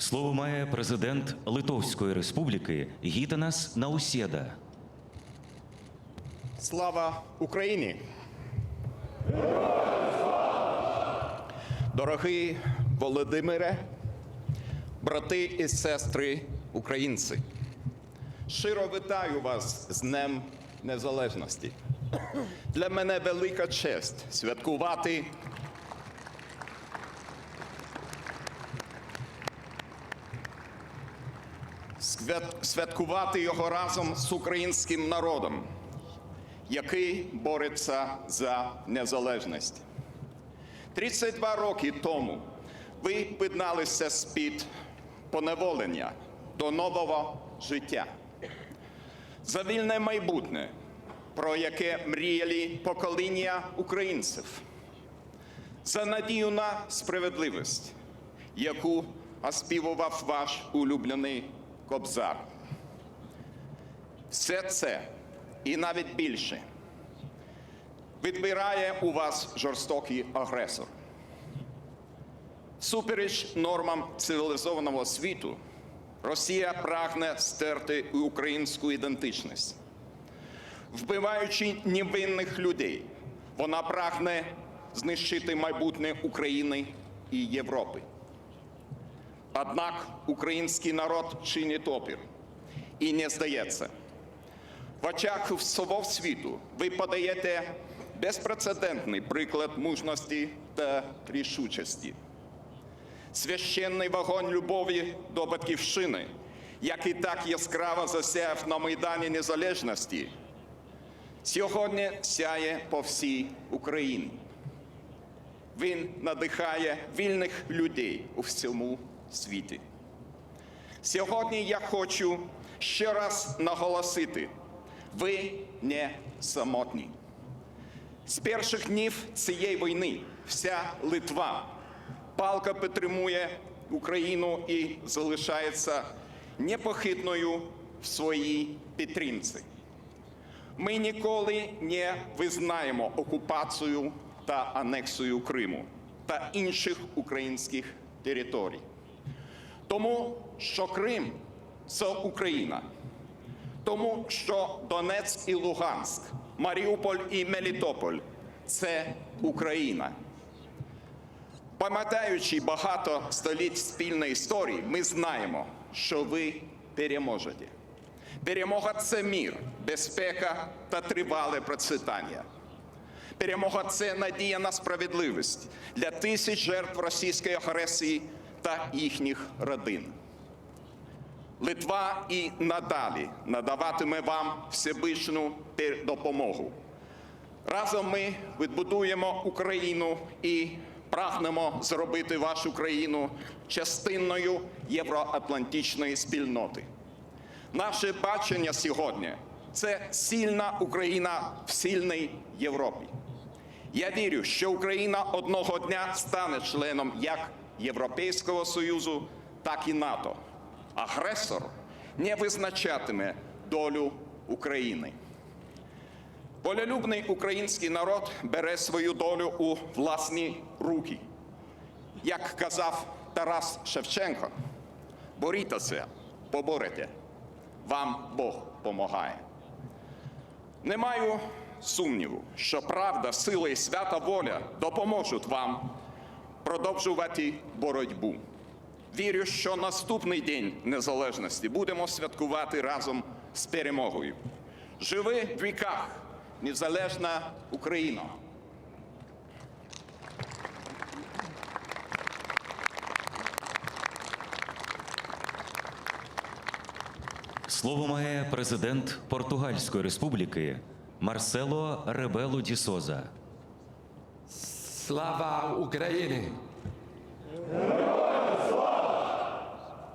Слово має президент Литовської Республіки Гітанас Наусєда. Слава Україні! Дорогий Володимире, брати і сестри українці, щиро вітаю вас з Днем Незалежності. Для мене велика честь святкувати святкувати його разом з українським народом, який бореться за незалежність. 32 роки тому ви підналися з-під поневолення до нового життя. За вільне майбутнє, про яке мріяли покоління українців, за надію на справедливість, яку оспівував ваш улюблений Кобзар. Все це і навіть більше відбирає у вас жорстокий агресор. Супереч нормам цивілізованого світу, Росія прагне стерти українську ідентичність. Вбиваючи невинних людей, вона прагне знищити майбутнє України і Європи. Однак український народ чинить опір і не здається. В очах всього світу ви подаєте безпрецедентний приклад мужності та рішучості. Священний вогонь любові до батьківщини, який так яскраво засяяв на Майдані Незалежності, сьогодні сяє по всій Україні. Він надихає вільних людей у всьому світі. Сьогодні я хочу ще раз наголосити: ви не самотні. З перших днів цієї війни вся Литва палко підтримує Україну і залишається непохитною в своїй підтримці. Ми ніколи не визнаємо окупацію та анексію Криму та інших українських територій. Тому що Крим це Україна, тому що Донецьк і Луганськ, Маріуполь і Мелітополь це Україна. Пам'ятаючи багато століть спільної історії, ми знаємо, що ви переможете. Перемога це мір, безпека та тривале процвітання. Перемога це надія на справедливість для тисяч жертв російської агресії та їхніх родин. Литва і надалі надаватиме вам всебічну пер- допомогу. Разом ми відбудуємо Україну і прагнемо зробити вашу країну частиною євроатлантичної спільноти. Наше бачення сьогодні це сильна Україна в сильній Європі. Я вірю, що Україна одного дня стане членом як Європейського Союзу, так і НАТО. Агресор не визначатиме долю України. Волелюбний український народ бере свою долю у власні руки. Як казав Тарас Шевченко, борітеся, поборете, вам Бог помагає. Не маю сумніву, що правда, сила і свята воля допоможуть вам продовжувати боротьбу. Вірю, що наступний день незалежності будемо святкувати разом з перемогою. Живи в віках незалежна Україна! Слово має президент Португальської Республіки Марсело Ребелу Ді Соза. Слава Україні!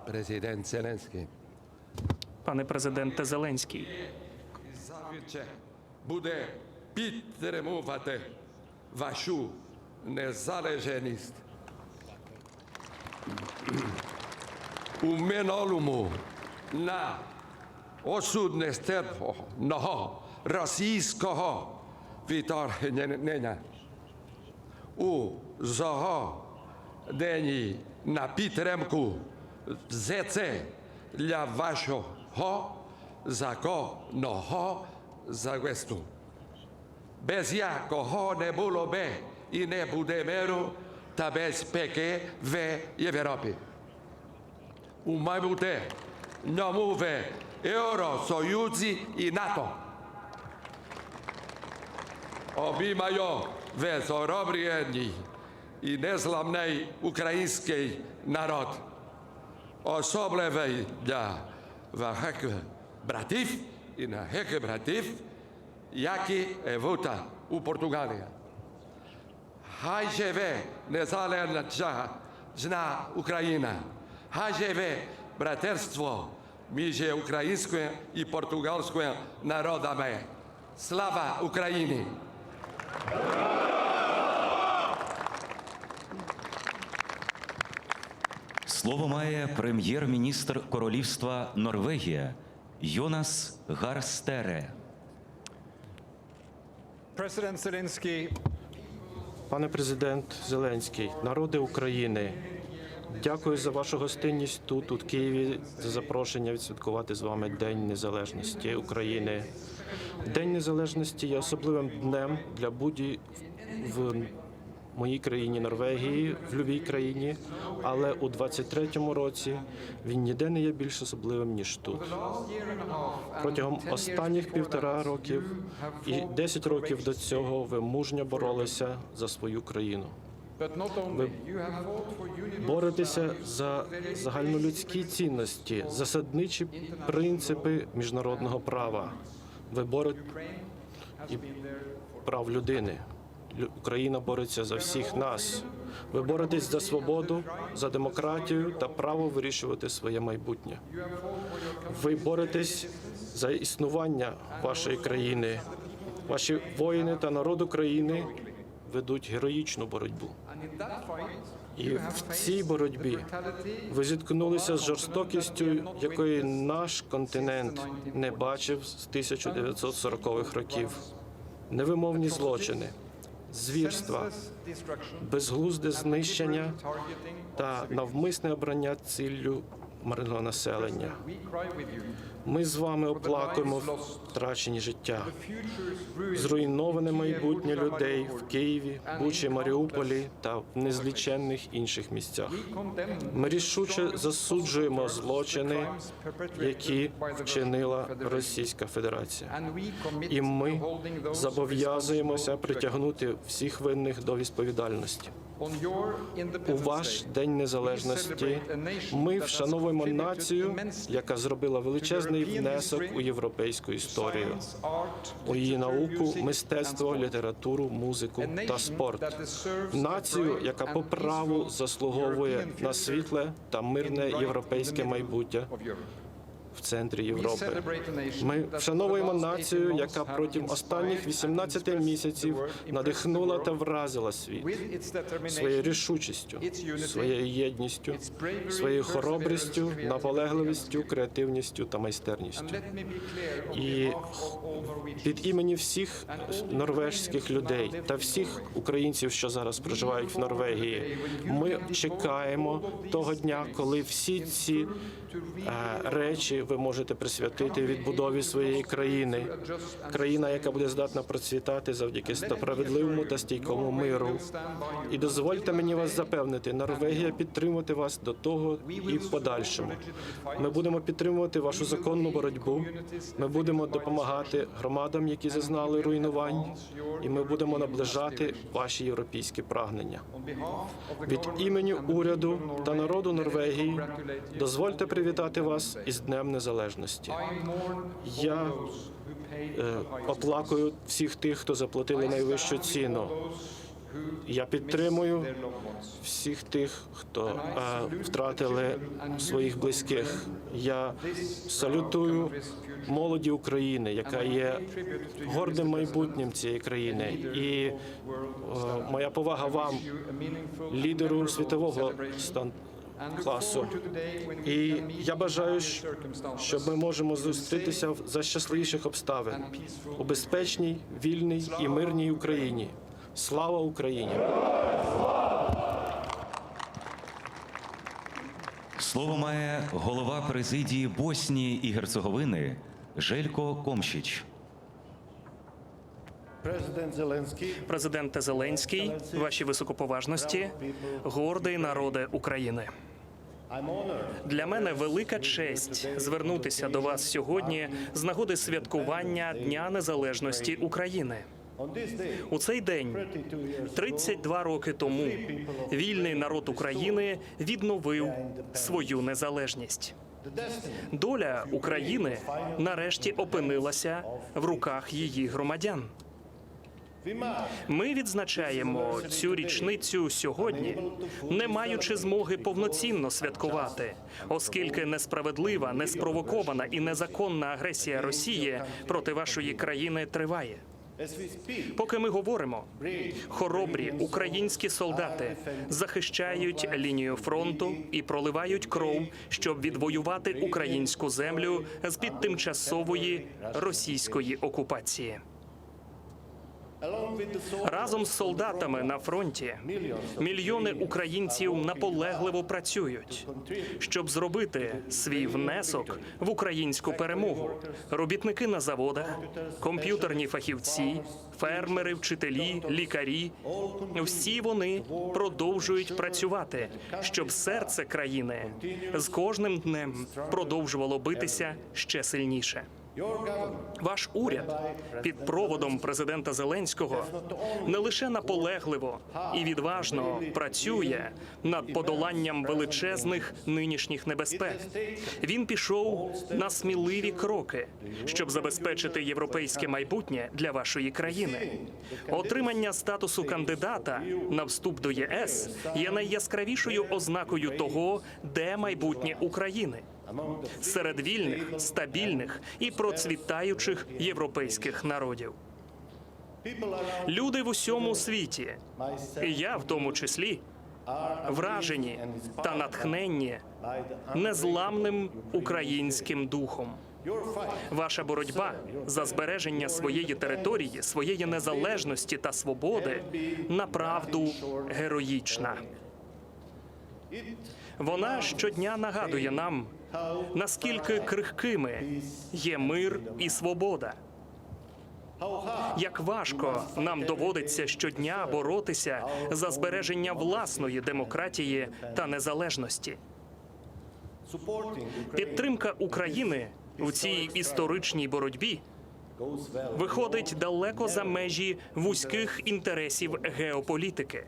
Президент Зеленський Пане президенте Зеленський, завжди буде підтримувати вашу незалежність. У минулому на осуд нестерпного російського вторгнення у зогоденні на підтримку це для вашого законного захисту. Без якого не було би і не буде миру та безпеки в Європі. У майбутнє ньому в Євросоюзі і НАТО. Обіймаю весь обрієнний і незламний український народ. Особливий для ваших братів і наших братів, які живуть у Португалії. Хай живе незалежна Україна. Хай живе братерство між українською і португальською народами. Слава Україні! Слово має прем'єр-міністр Королівства Норвегія Йонас Гарстере. President Zelensky, Пане президент Зеленський, народи України, дякую за вашу гостинність тут, у Києві, за запрошення відсвяткувати з вами День Незалежності України. День Незалежності є особливим днем для будь в моїй країні Норвегії, в будь-якій країні, але у 23-му році він ніде не є більш особливим ніж тут. Протягом останніх півтора років і 10 років до цього ви мужньо боролися за свою країну. universal Боретеся за загальнолюдські цінності, засадничі принципи міжнародного права. Ви борете і прав людини. Україна бореться за всіх нас. Ви боретесь за свободу, за демократію та право вирішувати своє майбутнє. Ви боретесь за існування вашої країни. Ваші воїни та народ України ведуть героїчну боротьбу. І в цій боротьбі ви зіткнулися з жорстокістю, якої наш континент не бачив з 1940-х років. Невимовні злочини, звірства, безглузде знищення та навмисне обрання ціллю мирного населення. Ми з вами оплакуємо втрачені життя, зруйноване майбутнє людей в Києві, Бучі, Маріуполі та в незліченних інших місцях. Ми рішуче засуджуємо злочини, які вчинила. Rosійська Федерація. І ми зобов'язуємося притягнути всіх винних до відповідальності. У ваш День Незалежності ми вшановуємо націю, яка зробила величезний внесок у європейську історію, у її науку, мистецтво, літературу, музику та спорт. Націю, яка по праву заслуговує на світле та мирне європейське майбуття. В центрі Європи. Ми вшановуємо націю, яка протягом останніх 18 місяців надихнула та вразила світ своєю рішучістю, своєю єдністю, своєю хоробрістю, наполегливістю, креативністю та майстерністю. І. Від імені всіх норвежських людей та всіх українців, що зараз проживають в Норвегії, ми чекаємо того дня, коли всі ці е, речі ви можете присвятити відбудові своєї країни. Країна, яка буде здатна процвітати завдяки справедливому та стійкому миру. І дозвольте мені вас запевнити, Норвегія підтримувати вас до того і в подальшому. Ми будемо підтримувати вашу законну боротьбу. Ми будемо допомагати громадам, які зазнали руйнувань, і ми будемо наближати ваші європейські прагнення. Від імені уряду та народу Норвегії дозвольте привітати вас із Днем Незалежності. Я, Е, Оплакую всіх тих, хто заплатили найвищу ціну. Я підтримую всіх тих, хто е, втратили своїх близьких. Я салютую молоді України, яка є гордим майбутнім цієї країни. І е, моя повага вам, лідеру світового стан класу. І я бажаю, щ- щоб ми можемо зустрітися за щасливіших обставин у безпечній, вільній і мирній Україні. Слава Україні! Слово має голова президії Боснії і Герцеговини Желько Комшіч. Президент Зеленський, Президенте Зеленський, ваші високоповажності, гордий народе України. Для мене велика честь звернутися до вас сьогодні з нагоди святкування Дня Незалежності України. У цей день 32 years ago, 32 роки тому вільний народ України відновив свою незалежність. Доля України нарешті опинилася в руках її громадян. Ми відзначаємо цю річницю сьогодні, не маючи змоги повноцінно святкувати, оскільки несправедлива, неспровокована і незаконна агресія Росії проти вашої країни триває. Поки ми говоримо, хоробрі українські солдати захищають лінію фронту і проливають кров, щоб відвоювати українську землю з під тимчасової російської окупації. Разом з солдатами на фронті мільйони українців наполегливо працюють, щоб зробити свій внесок в українську перемогу. Робітники на заводах, комп'ютерні фахівці, фермери, вчителі, лікарі всі вони продовжують працювати, щоб серце країни з кожним днем продовжувало битися ще сильніше. Ваш уряд під проводом президента Зеленського не лише наполегливо і відважно працює над подоланням величезних нинішніх небезпек. Він пішов на сміливі кроки, щоб забезпечити європейське майбутнє для вашої країни. Отримання статусу кандидата на вступ до ЄС є найяскравішою ознакою того, де майбутнє України серед вільних, стабільних і процвітаючих європейських народів. Люди в усьому світі, і я в тому числі, вражені та натхненні незламним українським духом. Ваша боротьба за збереження своєї території, своєї незалежності та свободи направду героїчна. Вона щодня нагадує нам, наскільки крихкими є мир і свобода. Як важко нам доводиться щодня боротися за збереження власної демократії та незалежності. Підтримка України в цій історичній боротьбі виходить далеко за межі вузьких інтересів геополітики.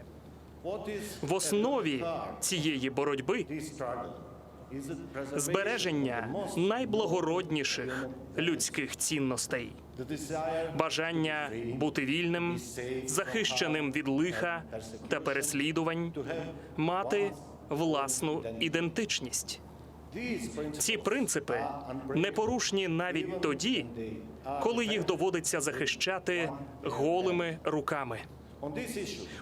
В основі цієї боротьби збереження найблагородніших людських цінностей. бажання бути вільним, захищеним від лиха та переслідувань, мати власну ідентичність. Ці принципи непорушні навіть тоді, коли їх доводиться захищати голими руками.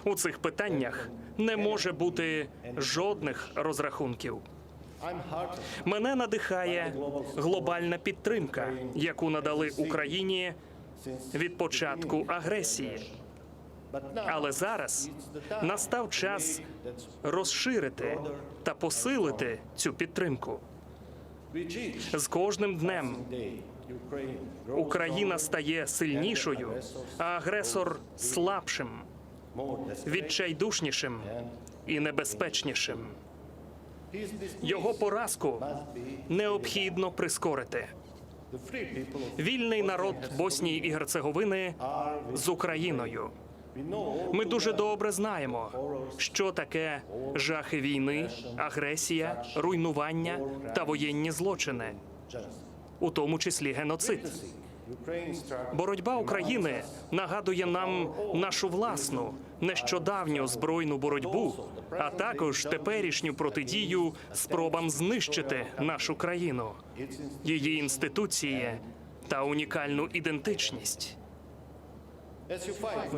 У цих питаннях не може бути жодних розрахунків. Мене надихає глобальна підтримка, яку надали Україні від початку агресії. Але зараз настав час розширити та посилити цю підтримку. З кожним днем Україна стає сильнішою, а агресор слабшим. Відчайдушнішим і небезпечнішим. Його поразку необхідно прискорити. Вільний народ Боснії і Герцеговини з Україною. Ми дуже добре знаємо, що таке жахи війни, агресія, руйнування та воєнні злочини, у тому числі геноцид. Боротьба України нагадує нам нашу власну нещодавню збройну боротьбу, а також теперішню протидію спробам знищити нашу країну, її інституції та унікальну ідентичність.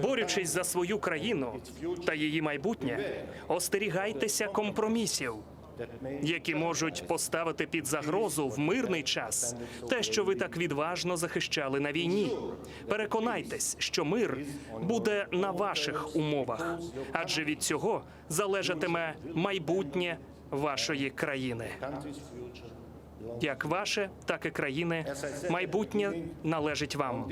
Борючись за свою країну та її майбутнє, остерігайтеся компромісів, які можуть поставити під загрозу в мирний час те, що ви так відважно захищали на війні. Переконайтесь, що мир буде на ваших умовах, адже від цього залежатиме майбутнє вашої країни. Як ваше, так і країни майбутнє належить вам.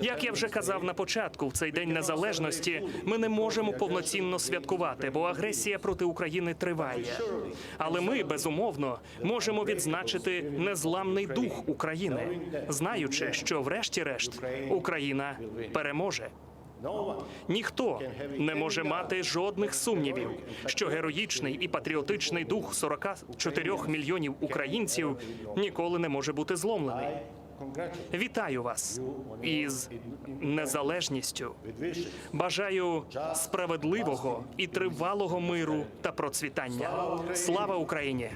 Як я вже казав на початку, в цей день незалежності ми не можемо повноцінно святкувати, бо агресія проти України триває. Але ми безумовно можемо відзначити незламний дух України, знаючи, що врешті-решт Україна переможе. Ніхто не може мати жодних сумнівів, що героїчний і патріотичний дух 44 мільйонів українців ніколи не може бути зломлений. Вітаю вас із незалежністю. Бажаю справедливого і тривалого миру та процвітання. Слава Україні!